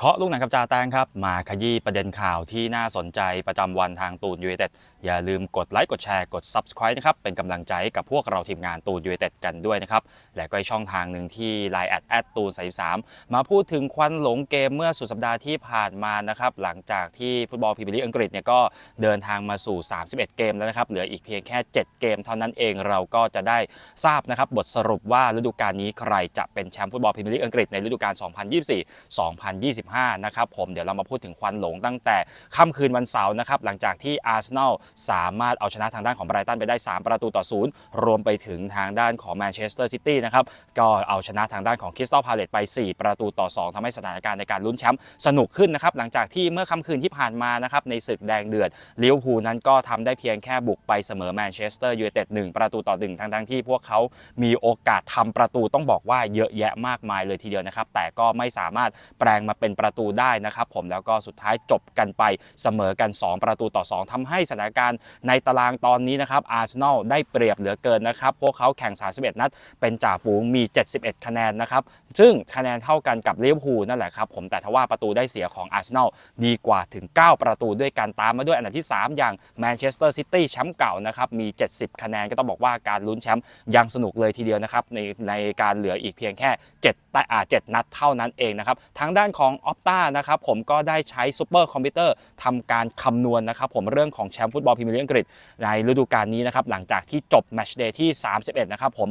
เคาะลูกหนังกับจ่าแตงครับ มาขยี้ประเด็นข่าวที่น่าสนใจประจำวันทางตูนยูไนเต็ดอย่าลืมกดไลค์กดแชร์กด Subscribe นะครับ เป็นกำลังใจให้กับพวกเราทีมงานตูนยูไนเต็ดกันด้วยนะครับ และก็อีกช่องทางหนึ่งที่ Line แอดแอดตูน33มาพูดถึงควันหลงเกมเมื่อสุดสัปดาห์ที่ผ่านมานะครับ หลังจากที่ฟุตบอลพรีเมียร์ลีกอังกฤษเนี่ยก็เดินทางมาสู่ 31 เกมแล้วนะครับเหลืออีกเพียงแค่ 7 เกม เท่านั้นเองเราก็จะได้ทราบนะครับบทสรุปว่าฤดูกาลนี้ใครจะเป็นแชมป์ฟุตบอลพรีเมียร์ลีกอังกฤษในฤดูกาล2024-2025นะครับผมเดี๋ยวเรามาพูดถึงควันหลงตั้งแต่ค่ำคืนวันเสาร์นะครับหลังจากที่อาร์เซนอลสามารถเอาชนะทางด้านของไบรตันไปได้ 3 ประตูต่อศูนย์รวมไปถึงทางด้านของแมนเชสเตอร์ซิตี้นะครับก็เอาชนะทางด้านของคริสตัลพาเลตไป 4 ประตูต่อ 2ทำให้สถานการณ์ในการลุ้นแชมป์สนุกขึ้นนะครับหลังจากที่เมื่อค่ำคืนที่ผ่านมานะครับในศึกแดงเดือดลิเวอร์พูลนั้นก็ทำได้เพียงแค่บุกไปเสมอแมนเชสเตอร์ยูไนเต็ด1ประตูต่อ1ทั้งๆที่พวกเขามีโอกาสทำประตูต้องบอกว่าเยอะแยะมากมายเลยทีเดียวนะครับแต่ก็ไม่สามารถแปลงมาเป็นประตูได้นะครับผมแล้วก็สุดท้ายจบกันไปเสมอกัน 2 ประตูต่อ 2ทำให้สถานการณ์ในตารางตอนนี้นะครับอาร์เซนอลได้เปรียบเหลือเกินนะครับ พวกเขาแข่ง 31 นัด เป็นจ่าฝูงมี 71 คะแนนนะครับ ซึ่งคะแนนเท่ากันกับลิเวอร์พูลนั่นแหละครับผมแต่ทว่าประตูได้เสียของอาร์เซนอลดีกว่าถึง 9 ประตูด้วยกันตามมาด้วยอันดับที่ 3 อย่างแมนเชสเตอร์ซิตี้แชมป์เก่านะครับมี 70 คะแนนก็ต้องบอกว่าการลุ้นแชมป์ยังสนุกเลยทีเดียวนะครับในในการเหลืออีกเพียงแค่ 7 แต่อ่า7นัดเท่านั้นเองนะครับทางด้านของออปตานะครับผมก็ได้ใช้ซูเปอร์คอมพิวเตอร์ทำการคำนวณนะครับผมเรื่องของแชมป์ฟุตบอลพรีเมียร์ลีกอังกฤษในฤดูกาลนี้นะครับหลังจากที่จบแมตช์เดย์ที่ 31 นะครับผม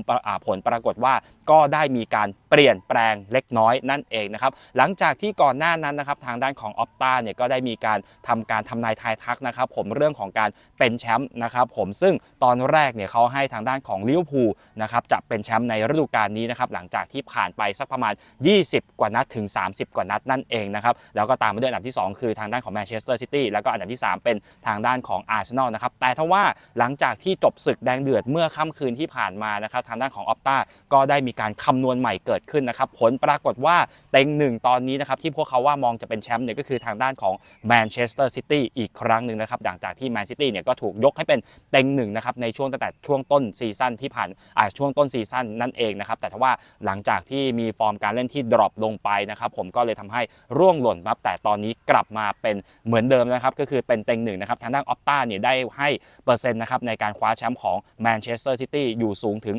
ผลปรากฏว่าก็ได้มีการเปลี่ยนแปลงเล็กน้อยนั่นเองนะครับหลังจากที่ก่อนหน้านั้นนะครับทางด้านของออปตาเนี่ยก็ได้มีการทำการทำนายทายทักนะครับผมเรื่องของการเป็นแชมป์นะครับผมซึ่งตอนแรกเนี่ยเขาให้ทางด้านของลิเวอร์พูลนะครับจะเป็นแชมป์ในฤดูกาลนี้นะครับหลังจากที่ผ่านไปสักประมาณ 20 กว่านัดถึง 30 กว่านัดนั่นเองนะครับแล้วก็ตามมาด้วยอันดับที่ 2 คือทางด้านของแมนเชสเตอร์ซิตี้แล้วก็อันดับที่ 3 เป็นทางด้านของอาร์เซนอลนะครับแต่ถ้าว่าหลังจากที่จบศึกแดงเดือดเมื่อค่ำคืนที่ผ่านมานะครับทางด้านของออปตาก็ได้มีการคำนวณใหม่เกิดขึ้นนะครับผลปรากฏว่าเต็งหนึ่งตอนนี้นะครับที่พวกเขาว่ามองจะเป็นแชมป์เนี่ยก็คือทางด้านของแมนเชสเตอร์ซิตี้อีกครั้งหนึ่งนะครับหลังจากที่แมนซิตี้เนี่ยก็ถูกยกให้เป็นเต็งหนึ่งนะครับในช่วงตั้งแต่ช่วงต้นซีซั่นที่ผ่านอ่าช่วงต้นซีซั่นนั่นเองนะครับแต่ถ้าว่าหลังจากที่มีฟอร์มการเล่นที่ดรอปลงไปนะครับผมก็เลยทำให้ร่วงหล่นครับแต่ตอนนี้กลับมาเป็นเหมือนเดิมนะครับก็คือเป็นเต็งหนึ่งนะครับทางด้านออปตาเนี่ยได้ให้เปอร์เซ็นต์นะครับในการคว้าแชมป์ของแมนเชสเตอร์ซิตี้อยู่สูงถึง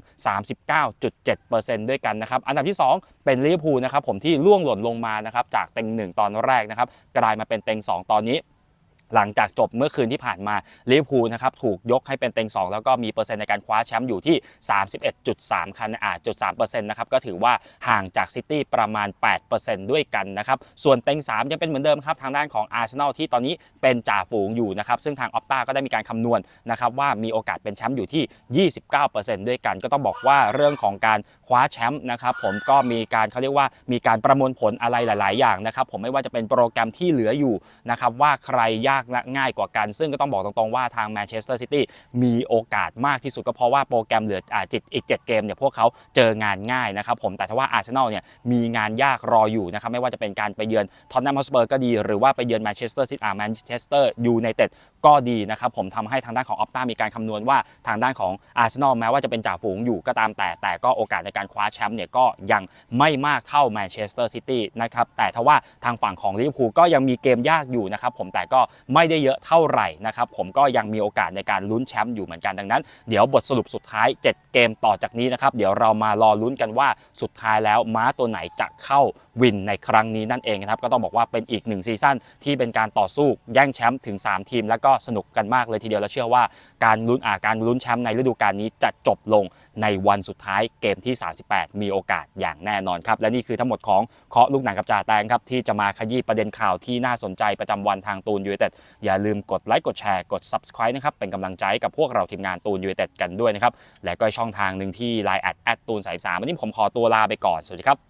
39.7%ด้วยกันนะครับอันดับที่ 2 เป็นลิเวอร์พูลนะครับผมที่ร่วงหล่นลงมานะครับจากเต็งหนึ่งตอนแรกนะครับกลายมาเป็นเต็งสองตอนนี้ หลังจากจบเมื่อคืนที่ผ่านมาลิเวอร์พูลนะครับถูกยกให้เป็นเต็ง 2 แล้วก็มีเปอร์เซ็นต์ในการคว้าแชมป์อยู่ที่ 31.3 คะแนนอ่าจุด3%นต์นะครับก็ถือว่าห่างจากซิตี้ประมาณ8%ด้วยกันนะครับส่วนเต็ง 3 ยังเป็นเหมือนเดิมครับทางด้านของอาร์เซนอลที่ตอนนี้เป็นจ่าฝูงอยู่นะครับซึ่งทางออปตาก็ได้มีการคำนวณนะครับว่ามีโอกาสเป็นแชมป์อยู่ที่ 29%ด้วยกัน ก็ต้องบอกว่าเรื่องของการคว้าแชมป์นะครับผมก็มีการเขาเรียกว่ามีการประมวลผลอะไรหลาย ๆ อย่างนะครับผมไม่ว่าจะเป็นโปรแกรมที่เหลืออยู่นะครับว่าใครยากและง่ายกว่ากัน ซึ่งก็ต้องบอกตรงๆว่าทางแมนเชสเตอร์ซิตี้มีโอกาสมากที่สุดก็เพราะว่าโปรแกรมเหลืออ่าจิตอีก 7 เกมเนี่ยพวกเขาเจองานง่ายนะครับผมแต่ถ้าว่าอาร์เซนอลเนี่ยมีงานยากรออยู่นะครับไม่ว่าจะเป็นการไปเยือนทอตแนมฮอสเปอร์ก็ดีหรือว่าไปเยือนแมนเชสเตอร์ซิตี้อ่าแมนเชสเตอร์ยูไนเต็ดก็ดีนะครับผมทำให้ทางด้านของออปต้ามีการคำนวณว่าทางด้านของอาร์เซนอลแม้ว่าจะเป็นจ่าฝูงอยู่ก็ตามแต่ แต่ก็โอกาสในการคว้าแชมป์เนี่ยก็ยังไม่มากเท่าแมนเชสเตอร์ซิตี้นะครับแต่ถ้าว่าทางฝั่งของลิเวอร์พูลก็ยังมีเกมยากอยู่นะครับผมแต่ก็ไม่ได้เยอะเท่าไหร่นะครับผมก็ยังมีโอกาสในการลุ้นแชมป์อยู่เหมือนกันดังนั้นเดี๋ยวบทสรุปสุดท้าย 7 เกมต่อจากนี้นะครับเดี๋ยวเรามารอลุ้นกันว่าสุดท้ายแล้วม้าตัวไหนจะเข้าวินในครั้งนี้นั่นเองนะครับก็ต้องบอกว่าเป็นอีกหนึ่งซีซั่นที่เป็นการต่อสู้แย่งแชมป์ถึง 3 ทีมแล้วก็ก็สนุกกันมากเลยทีเดียวและเชื่อว่าการลุ้นอาการลุ้นแชมป์ในฤดูกาลนี้จะจบลงในวันสุดท้ายเกมที่ 38 มีโอกาสอย่างแน่นอนครับ และนี่คือทั้งหมดของเคาะลูกหนังกับจ่าแตงครับที่จะมาขยี้ประเด็นข่าวที่น่าสนใจประจำวันทางตูนยูไนเต็ดอย่าลืมกดไลค์กดแชร์กด subscribe นะครับเป็นกำลังใจกับพวกเราทีมงานตูนยูไนเต็ดกันด้วยนะครับและก็ช่องทางหนึ่งที่ Line แอดแอดตูนสายสามวันนี้ผมขอตัวลาไปก่อนสวัสดีครับ